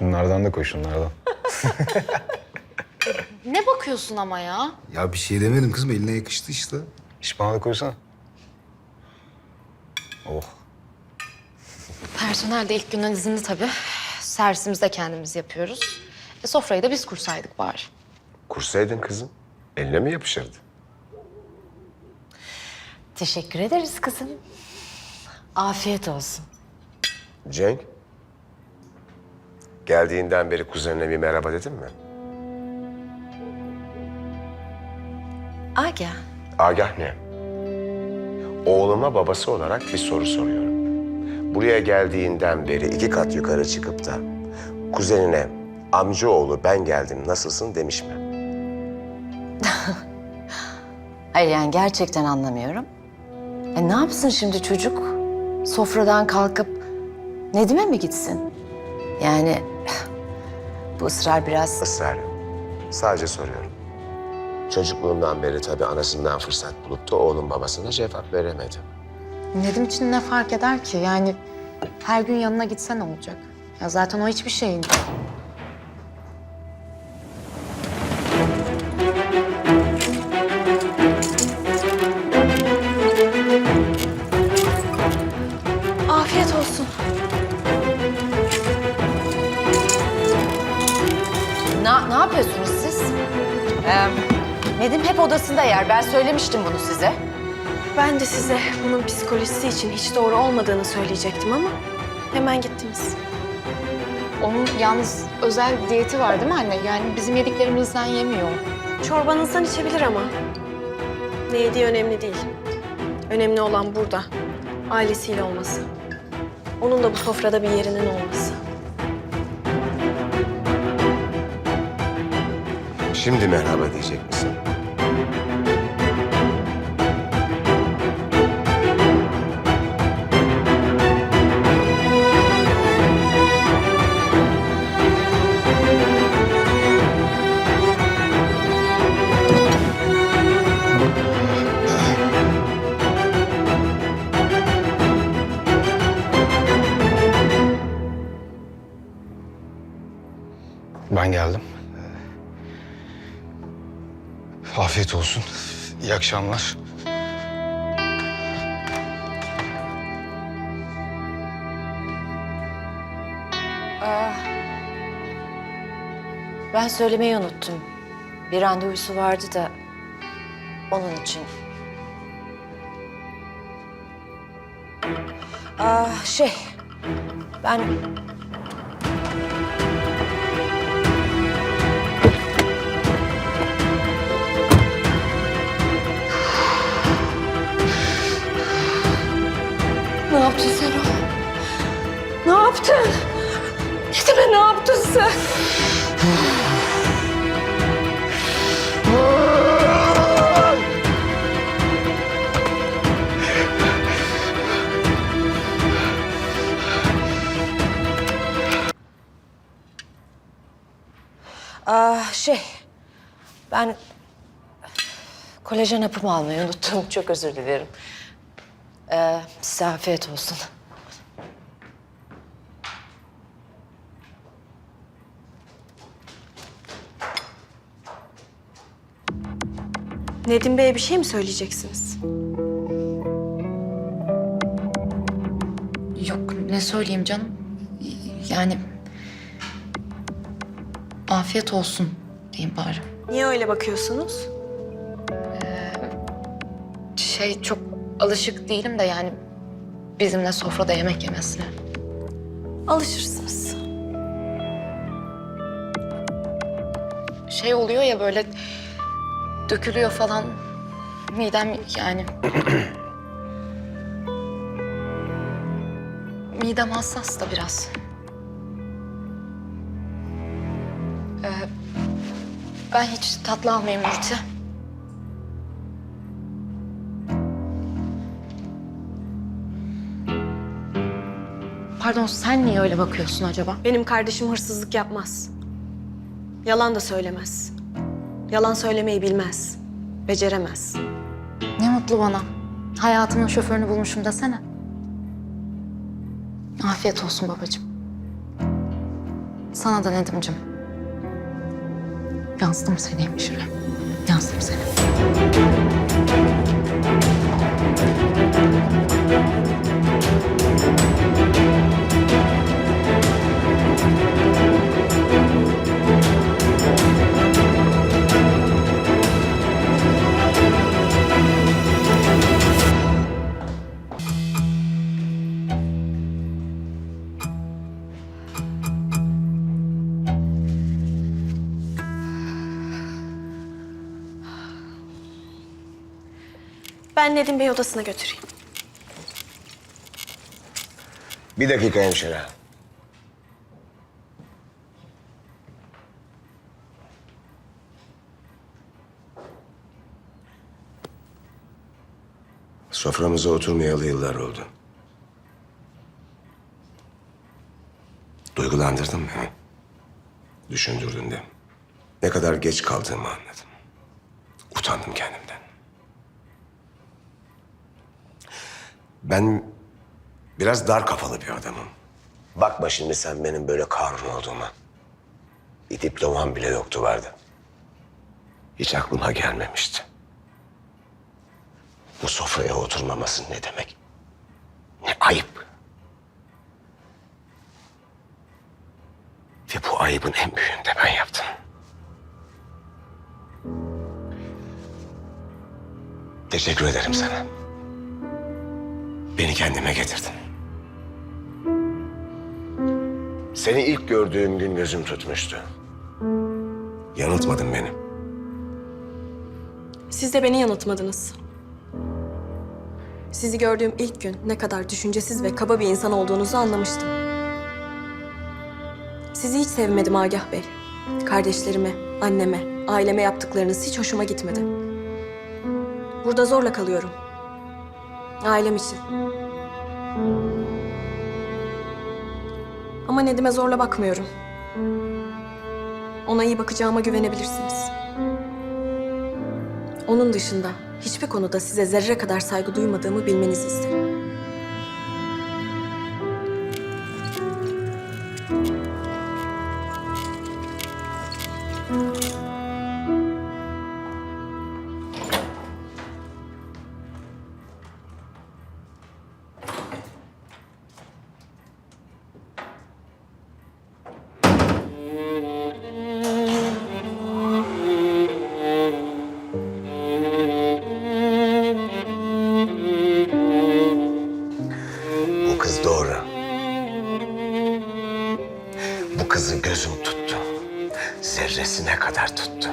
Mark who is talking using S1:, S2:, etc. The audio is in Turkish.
S1: Şunlardan da koy şunlardan.
S2: Ne bakıyorsun ama ya?
S3: Ya bir şey demedim kızım eline yakıştı işte.
S1: İş bana da koysana. Oh.
S2: Personel de ilk günden izinli tabii. Servisimizi de kendimiz yapıyoruz. E, sofrayı da biz kursaydık bari.
S4: Kursaydın kızım. Eline mi yapışırdı?
S5: Teşekkür ederiz kızım. Afiyet olsun.
S4: Cenk. Geldiğinden beri kuzenine bir merhaba dedin mi?
S5: Agah.
S4: Agah ne? Oğluma babası olarak bir soru soruyorum. Buraya geldiğinden beri iki kat yukarı çıkıp da kuzenine amcaoğlu ben geldim nasılsın demiş mi?
S5: Hayır yani gerçekten anlamıyorum. E ne yapsın şimdi çocuk? Sofradan kalkıp Nedim'e mi gitsin? Yani bu ısrar biraz...
S4: Israr yok. Sadece soruyorum. Çocukluğundan beri tabii anasından fırsat bulup da oğlum babasına cevap veremedi.
S2: Nedim için ne fark eder ki? Yani her gün yanına gitsen olacak? Ya zaten o hiçbir şeyin.
S5: Ee, Nedim hep odasında yer. Ben söylemiştim bunu size.
S6: Ben de size bunun psikolojisi için hiç doğru olmadığını söyleyecektim ama hemen gittiniz.
S2: Onun yalnız özel diyeti var değil mi anne? Yani bizim yediklerimizden yemiyor.
S6: Çorbanızdan içebilir ama. Ne yediği önemli değil. Önemli olan burada. Ailesiyle olması. Onun da bu sofrada bir yerinin olması.
S4: Şimdi merhaba diyecek misin?
S1: Afiyet olsun. İyi akşamlar.
S5: Ben söylemeyi unuttum. Bir randevusu vardı da onun için. Aa, şey, ben...
S6: yaptın sen o? Ne yaptın? Gitme ne yaptın sen?
S5: Aa, şey, ben kolajen hapımı almayı unuttum. Çok özür dilerim. Ee, size afiyet olsun.
S6: Nedim Bey'e bir şey mi söyleyeceksiniz?
S2: Yok ne söyleyeyim canım? Yani afiyet olsun diyeyim bari.
S6: Niye öyle bakıyorsunuz?
S2: Şey çok alışık değilim de yani bizimle sofrada yemek yemesine.
S6: Alışırsınız.
S2: Şey oluyor ya böyle dökülüyor falan midem yani. midem hassas da biraz. Ee, ben hiç tatlı almayayım Nurti. Pardon sen niye öyle bakıyorsun acaba?
S6: Benim kardeşim hırsızlık yapmaz. Yalan da söylemez. Yalan söylemeyi bilmez. Beceremez.
S2: Ne mutlu bana. Hayatımın şoförünü bulmuşum desene. Afiyet olsun babacığım. Sana da Nedim'cim. Yazdım seni hemşire. Yazdım seni.
S6: Ben Nedim Bey odasına götüreyim.
S4: Bir dakika hemşire. Soframıza oturmayalı yıllar oldu. Duygulandırdın beni. Düşündürdün de. Ne kadar geç kaldığımı anladım. Utandım kendimden. Ben Biraz dar kafalı bir adamım. Bakma şimdi sen benim böyle kahrun olduğuma. Bir diplomam bile yoktu vardı. Hiç aklıma gelmemişti. Bu sofraya oturmaması ne demek? Ne ayıp. Ve bu ayıbın en büyüğünü de ben yaptım. Teşekkür ederim sana. Beni kendime getirdin. Seni ilk gördüğüm gün gözüm tutmuştu. Yanıltmadın beni.
S6: Siz de beni yanıltmadınız. Sizi gördüğüm ilk gün ne kadar düşüncesiz ve kaba bir insan olduğunuzu anlamıştım. Sizi hiç sevmedim Agah Bey. Kardeşlerime, anneme, aileme yaptıklarınız hiç hoşuma gitmedi. Burada zorla kalıyorum. Ailem için. Ama Nedim'e zorla bakmıyorum. Ona iyi bakacağıma güvenebilirsiniz. Onun dışında hiçbir konuda size zerre kadar saygı duymadığımı bilmenizi isterim.
S4: Bu kızı gözüm tuttu. Zerresine kadar tuttu.